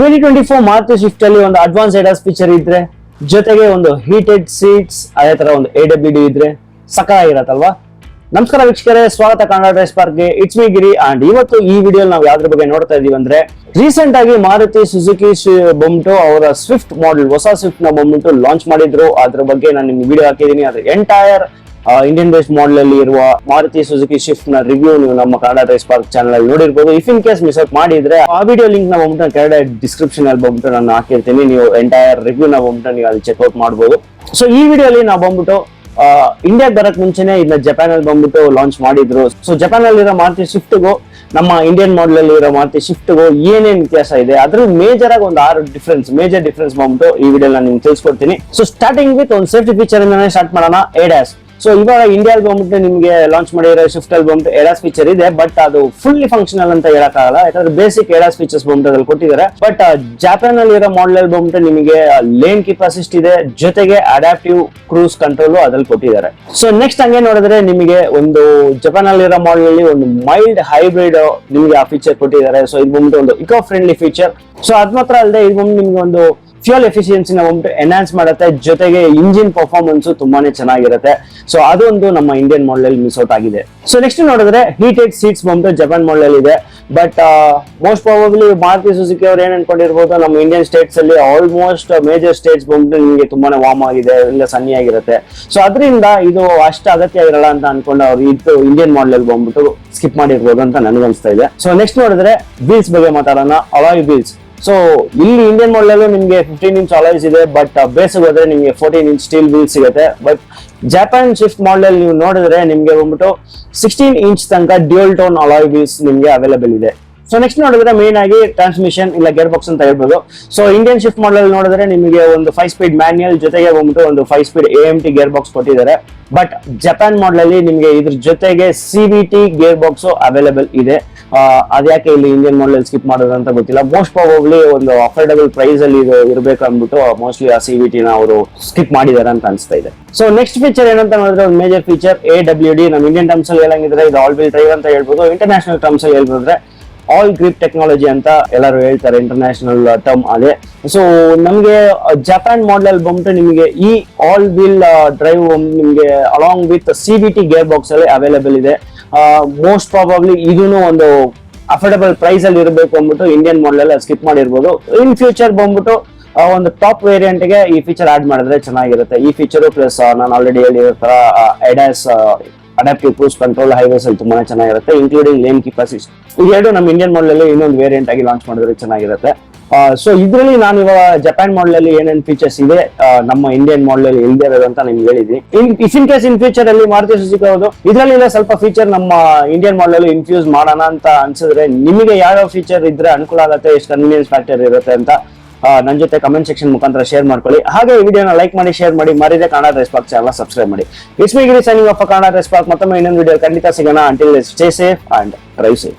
Twenty twenty four Maruti Swift ಅಲ್ಲಿ ಒಂದು advance ಎಡಾಸ್ feature ಇದ್ರೆ, ಜೊತೆಗೆ ಒಂದು ಹೀಟೆಡ್ ಸೀಟ್ಸ್ ಅದೇ ತರ ಒಂದು ಎ ಡಬ್ಲ್ಯೂ ಡಿ ಇದ್ರೆ ಸಕಾಗಿರತ್ತಲ್ವಾ ನಮಸ್ಕಾರ ವೀಕ್ಷಕರೇ, ಸ್ವಾಗತ ಕನ್ನಡ ಪಾರ್ಕ್ಗೆ. ಇಟ್ಸ್ ಮೀ ಗಿರಿ ಅಂಡ್ ಇವತ್ತು ಈ ವಿಡಿಯೋ ನಾವು ಯಾವ್ದ್ರ ಬಗ್ಗೆ ನೋಡ್ತಾ ಇದೀವಿ ಅಂದ್ರೆ ರೀಸೆಂಟ್ ಆಗಿ ಮಾರುತಿ ಸುಜುಕಿ ಬಂದ್ಬಿಟ್ಟು ಅವರ ಸ್ವಿಫ್ಟ್ ಮಾಡೆಲ್ ಹೊಸ ಸ್ವಿಫ್ಟ್ನ ಬಂದ್ಬಿಟ್ಟು ಲಾಂಚ್ ಮಾಡಿದ್ರು. ಅದ್ರ ಬಗ್ಗೆ ನಾನು ನಿಮ್ಗೆ ವಿಡಿಯೋ ಹಾಕಿದೀನಿ. ಅದ್ರ ಎಂಟೈರ್ ಇಂಡಿಯನ್ ಬೇಸ್ ಮಾಡೆಲ್ ಅಲ್ಲಿ ಇರುವ ಮಾರುತಿ ಸುಜುಕಿ ಶಿಫ್ಟ್ನ ರಿವ್ಯೂ ನೀವು ನಮ್ಮ ಕನ್ನಡ ರೈಸ್ ಪಾರ್ಕ್ ಚಾನಲ್ ಅಲ್ಲಿ ನೋಡಿರ್ಬೋದು. If in case miss out ಮಾಡಿದ್ರೆ, ಆ ವಿಡಿಯೋ ಲಿಂಕ್ನ ಬಂದ್ಬಿಟ್ಟು ಕೆಳಗಡೆ ಡಿಸ್ಕ್ರಿಪ್ಷನ್ ಅಲ್ಲಿ ಬಂದ್ಬಿಟ್ಟು ನಾನು ಹಾಕಿರ್ತೀನಿ. ನೀವು ಎಂಟೈರ್ ರಿವ್ಯೂ ನ ಬಂದ್ಬಿಟ್ಟು ನೀವು ಅಲ್ಲಿ ಚೆಕ್ಔಟ್ ಮಾಡಬಹುದು ಸೊ ಈ ವಿಡಿಯೋಲಿ ನಾವು ಬಂದ್ಬಿಟ್ಟು ಇಂಡಿಯಾ ಬರಕ್ ಮುಂಚೆನೆ ಇದನ್ನ ಜಪಾನ್ ಅಲ್ಲಿ ಬಂದ್ಬಿಟ್ಟು ಲಾಂಚ್ ಮಾಡಿದ್ರು. ಸೊ ಜಪಾನ್ ಅಲ್ಲಿರೋ ಮಾರುತಿ ಸ್ವಿಫ್ಟ್ ಗು, ನಮ್ಮ ಇಂಡಿಯನ್ ಮಾಡೆಲ್ ಅಲ್ಲಿ ಇರೋ ಮಾರುತಿ ಸ್ವಿಫ್ಟ್ ಗು ಏನೇನ್ ವ್ಯತ್ಯಾಸ ಇದೆ ಅದ್ರ ಮೇಜರ್ ಆಗಿ ಒಂದು ಆರು ಡಿಫ್ರೆನ್ಸ್ ಮೇಜರ್ ಡಿಫ್ರೆನ್ಸ್ ಬಂದ್ಬಿಟ್ಟು ಈ ವಿಡಿಯೋ ನಾನು ನಿಮ್ಗೆ ತಿಳಿಸ್ಕೊಡ್ತೀನಿ. ಸೊ ಸ್ಟಾರ್ಟಿಂಗ್ ವಿತ್ ಒಂದು ಸೇಫ್ಟಿ ಫೀಚರ್ ಇಂದಾನೆ ಸ್ಟಾರ್ಟ್ ಮಾಡೋಣ. ಎಡಾಸ್ ಸೊ ಇವಾಗ ಇಂಡಿಯಾಲ್ ಬಂದ್ಬಿಟ್ಟು ನಿಮಗೆ ಲಾಂಚ್ ಮಾಡಿರೋ ಶಿಫ್ಟ್ ಅಲ್ಲಿ ಬಂದ್ಬಿಟ್ಟು ಎಡಾಸ್ ಫೀಚರ್ ಇದೆ ಬಟ್ ಅದು ಫುಲ್ಲಿ ಫಂಕ್ಷನಲ್ ಅಂತ ಹೇಳಕ್ಕಾಗಲ್ಲ. ಯಾಕಂದ್ರೆ ಬೇಸಿಕ್ ಎಡಾಸ್ ಫೀಚರ್ಸ್ ಬಂದ್ಬಿಟ್ಟು ಅದ್ರಲ್ಲಿ ಕೊಟ್ಟಿದ್ದಾರೆ. ಬಟ್ ಜಾಪಾನ್ ಅಲ್ಲಿ ಇರೋ ಮಾಡಲ್ ಅಲ್ಲಿ ಬಂದ್ಬಿಟ್ಟು ನಿಮಗೆ ಲೇನ್ ಕೀಪ್ ಅಸಿಸ್ಟ್ ಇದೆ. ಜೊತೆಗೆ ಅಡಾಪ್ಟಿವ್ ಕ್ರೂಸ್ ಕಂಟ್ರೋಲ್ ಅದ್ರಲ್ಲಿ ಕೊಟ್ಟಿದ್ದಾರೆ. ಸೊ ನೆಕ್ಸ್ಟ್ ಹಂಗೆ ನೋಡಿದ್ರೆ ನಿಮಗೆ ಒಂದು ಜಪಾನ್ ಅಲ್ಲಿ ಇರೋ ಮಾಡೆಲ್ ಅಲ್ಲಿ ಒಂದು ಮೈಲ್ಡ್ ಹೈಬ್ರಿಡ್ ನಿಮಗೆ ಆ ಫೀಚರ್ ಕೊಟ್ಟಿದ್ದಾರೆ. ಸೊ ಇದು ಬಂದ್ಬಿಟ್ಟು ಒಂದು ಇಕೋ ಫ್ರೆಂಡ್ಲಿ ಫೀಚರ್ ಸೊ ಅದ್ ಮಾತ್ರ ಅಲ್ಲದೆ ಇದು ಬಂದು ನಿಮ್ಗೆ ಒಂದು ಫ್ಯೂಲ್ ಎಫಿಷಿಯನ್ಸಿನ ಬಂದ್ಬಿಟ್ಟು ಎನ್ಹಾನ್ಸ್ ಮಾಡುತ್ತೆ. ಜೊತೆಗೆ ಇಂಜಿನ್ ಪರ್ಫಾರ್ಮೆನ್ಸ್ ತುಂಬಾನೇ ಚೆನ್ನಾಗಿರುತ್ತೆ. ಸೊ ಅದೊಂದು ನಮ್ಮ ಇಂಡಿಯನ್ ಮಾಡೆಲ್ ಮಿಸ್ ಔಟ್ ಆಗಿದೆ. ಸೊ ನೆಕ್ಸ್ಟ್ ನೋಡಿದ್ರೆ ಹೀಟೆಡ್ ಸೀಟ್ಸ್ ಬಂದ್ಬಿಟ್ಟು ಜಪಾನ್ ಮಾಡೆಲ್ ಇದೆ. But most probably Maruti Suzuki ಅವ್ರು ಏನ್ ಅನ್ಕೊಂಡಿರ್ಬೋದು, ನಮ್ಮ ಇಂಡಿಯನ್ ಸ್ಟೇಟ್ಸ್ ಅಲ್ಲಿ ಆಲ್ಮೋಸ್ಟ್ ಮೇಜರ್ ಸ್ಟೇಟ್ಸ್ ಬಂದ್ಬಿಟ್ಟು ನಿಮಗೆ ತುಂಬಾನೇ ವಾರ್ಮ್ ಆಗಿದೆ, ಇಲ್ಲ ಸನ್ನಿ ಆಗಿರುತ್ತೆ. ಸೊ ಅದರಿಂದ ಇದು ಅಷ್ಟು ಅಗತ್ಯ ಇರಲ್ಲ ಅಂತ ಅನ್ಕೊಂಡು ಅವ್ರು ಇದು ಇಂಡಿಯನ್ ಮಾಡೆಲ್ ಬಂದ್ಬಿಟ್ಟು ಸ್ಕಿಪ್ ಮಾಡಿರ್ಬೋದು ಅಂತ ನನಗನ್ಸ್ತಾ ಇದೆ. ಸೊ ನೆಕ್ಸ್ಟ್ ನೋಡಿದ್ರೆ ವೀಲ್ಸ್ ಬಗ್ಗೆ ಮಾತಾಡೋಣ. ಅಲಾಯ್ ವೀಲ್ಸ್ ಸೊ ಇಲ್ಲಿ ಇಂಡಿಯನ್ ಮಾಡೆಲ್ ನಿಮಗೆ ಫಿಫ್ಟೀನ್ ಇಂಚ್ ಅಲಾಯ್ಸ್ ಇದೆ ಬಟ್ ಬೇಸಿಗೆ ಹೋದ್ರೆ ನಿಮಗೆ ಫೋರ್ಟೀನ್ ಇಂಚ್ ಸ್ಟೀಲ್ ವೀಲ್ ಸಿಗುತ್ತೆ. ಬಟ್ ಜಪಾನ್ ಶಿಫ್ಟ್ ಮಾಡೆಲ್ ನೀವು ನೋಡಿದ್ರೆ ನಿಮಗೆ ಬಂದ್ಬಿಟ್ಟು ಸಿಕ್ಸ್ಟೀನ್ ಇಂಚ್ ತನಕ ಡ್ಯೂಲ್ ಟೋನ್ ಅಲಾಯ್ ವೀಲ್ಸ್ ನಿಮಗೆ ಅವೈಲೇಬಲ್ ಇದೆ. ಸೊ ನೆಕ್ಸ್ಟ್ ನೋಡಿದ್ರೆ ಮೇನ್ ಆಗಿ ಟ್ರಾನ್ಸ್ಮಿಷನ್ ಇಲ್ಲ ಗೇರ್ ಬಾಕ್ಸ್ ಅಂತ ಹೇಳ್ಬೋದು. ಸೊ ಇಂಡಿಯನ್ ಶಿಫ್ಟ್ ಮಾಡಲ್ ನೋಡಿದ್ರೆ ನಿಮಗೆ ಒಂದು ಫೈವ್ ಸ್ಪೀಡ್ ಮ್ಯಾನ್ಯಲ್ ಜೊತೆಗೆ ಬಂದ್ಬಿಟ್ಟು ಒಂದು five speed A M T gear box ಕೊಟ್ಟಿದ್ದಾರೆ. ಬಟ್ ಜಪಾನ್ ಮಾಡಲ್ ಅಲ್ಲಿ ನಿಮಗೆ ಇದ್ರ ಜೊತೆಗೆ C V T gear box available ಇದೆ ಅದ್ಯಾಕೆ ಇಲ್ಲಿ ಇಂಡಿಯನ್ ಮಾಡೆಲ್ ಸ್ಕಿಪ್ ಮಾಡೋದು ಅಂತ ಗೊತ್ತಿಲ್ಲ. ಮೋಸ್ಟ್ ಪ್ರಾಬಬ್ಲಿ ಒಂದು ಅಫೋರ್ಡಬಲ್ ಪ್ರೈಸ್ ಅಲ್ಲಿ ಇದು ಇರಬೇಕು ಅಂದ್ಬಿಟ್ಟು ಮೋಸ್ಟ್ಲಿ ಆ ಸಿ ವಿ ಟಿನ ಅವರು ಸ್ಕಿಪ್ ಮಾಡಿದ್ದಾರೆ ಅಂತ ಅನಿಸ್ತಾ ಇದೆ. ಸೊ ನೆಕ್ಸ್ಟ್ ಫೀಚರ್ ಏನಂತ ನೋಡಿದ್ರೆ ಒಂದು major feature A W D ನಮ್ಮ ಇಂಡಿಯನ್ ಟರ್ಮ್ಸ್ ಅಲ್ಲಿ ಹೇಳಂಗಿದ್ರೆ ಇದು ಆಲ್ ಬಿಲ್ ಡ್ರೈವ್ ಅಂತ ಹೇಳ್ಬೋದು. ಇಂಟರ್ನ್ಯಾಷನಲ್ ಟರ್ಮ್ಸ್ ಅಲ್ಲಿ ಹೇಳ್ಬೋದ್ರೆ ಆಲ್ ಗ್ರಿಪ್ ಟೆಕ್ನಾಲಜಿ ಅಂತ ಎಲ್ಲರೂ ಹೇಳ್ತಾರೆ ಇಂಟರ್ನ್ಯಾಷನಲ್ ಟರ್ಮ್ ಅದೇ ಸೊ ನಮಗೆ ಜಪಾನ್ ಮಾಡೆಲ್ ಬಂದ್ಬಿಟ್ಟು ನಿಮಗೆ ಈ ಆಲ್ ವೀಲ್ ಡ್ರೈವ್ ನಿಮಗೆ along with C B T gear box ಅಲ್ಲಿ ಅವೈಲೇಬಲ್ ಇದೆ. ಮೋಸ್ಟ್ ಪ್ರಾಬಬ್ಲಿ ಇದೂ ಒಂದು ಅಫೋರ್ಡಬಲ್ ಪ್ರೈಸ್ ಅಲ್ಲಿ ಇರಬೇಕು ಅಂದ್ಬಿಟ್ಟು ಇಂಡಿಯನ್ ಮಾಡೆಲ್ ಅಲ್ಲಿ ಸ್ಕಿಪ್ ಮಾಡಿರ್ಬೋದು. ಇನ್ ಫ್ಯೂಚರ್ ಬಂದ್ಬಿಟ್ಟು ಒಂದು ಟಾಪ್ ವೇರಿಯಂಟ್ಗೆ ಈ ಫೀಚರ್ ಆಡ್ ಮಾಡಿದ್ರೆ ಚೆನ್ನಾಗಿರುತ್ತೆ. ಈ ಫೀಚರ್ ಪ್ಲಸ್ ನಾನು ಆಲ್ರೆಡಿ ಹೇಳಿರೋ ತರ ADAS adaptive cruise control highways ಅಲ್ಲಿ ತುಂಬಾ ಚೆನ್ನಾಗಿರುತ್ತೆ ಇನ್ಕ್ಲೂಡಿಂಗ್ ಲೇನ್ ಕೀಪ್ ಅಸಿಸ್ಟ್ ಇದೆರಡು ನಮ್ಮ ಇಂಡಿಯನ್ ಮಾಡಲ್ ಅಲ್ಲಿ ಇನ್ನೊಂದು ವೇರಿಯಂಟ್ ಆಗಿ ಲಾಂಚ್ ಮಾಡಿದ್ರೆ ಚೆನ್ನಾಗಿರುತ್ತೆ. ಸೊ ಇದರಲ್ಲಿ ನಾನು ಇವಾಗ ಜಪಾನ್ ಮಾಡೆಲ್ ಅಲ್ಲಿ ಏನೇನ್ ಫೀಚರ್ಸ್ ಇದೆ ನಮ್ಮ ಇಂಡಿಯನ್ ಮಾಡಲ್ ಅಲ್ಲಿ ಇಲ್ಲದೆ ಇರೋದು ಅಂತ ನಿಮ್ಗೆ ಹೇಳಿದ್ವಿ ಇನ್ ಕೇಸ್ ಇನ್ ಫ್ಯೂಚರ್ ಅಲ್ಲಿ ಮಾರುತಿ ಸುಜುಕಿ ಅವರು ಇದರಲ್ಲಿ ಸ್ವಲ್ಪ ಫೀಚರ್ ನಮ್ಮ ಇಂಡಿಯನ್ ಮಾಡಲ್ ಅಲ್ಲಿ ಇನ್ಫ್ಯೂಸ್ ಮಾಡೋಣ ಅಂತ ಅನ್ಸಿದ್ರೆ ನಿಮಗೆ ಯಾವ ಫೀಚರ್ ಇದ್ರೆ ಅನುಕೂಲ ಆಗುತ್ತೆ, ಎಷ್ಟು ಕನ್ವಿನಿಯನ್ಸ್ ಫ್ಯಾಕ್ಟರ್ ಇರುತ್ತೆ ಅಂತ ನನ್ನ ಜೊತೆ ಕಮೆಂಟ್ ಸೆಕ್ಷನ್ ಮುಖಾಂತರ ಶೇರ್ ಮಾಡ್ಕೊಳ್ಳಿ. ಹಾಗೆ ಈ ವಿಡಿಯೋನ ಲೈಕ್ ಮಾಡಿ ಶೇರ್ ಮಾಡಿ, ಮರಿದೆ ಕನ್ನಡ ರೆಸ್ಪಾಕ್ ಚಾನಲ್ ಸಬ್ಸ್ಕ್ರೈಬ್ ಮಾಡಿ. It's me Giri signing off Kannada ರೆಸ್ಪಾಕ್ ಮತ್ತೊಮ್ಮೆ ಇನ್ನೊಂದು ವಿಡಿಯೋ ಖಂಡಿತ ಸಿಗೋಣ. Until stay safe and drive safe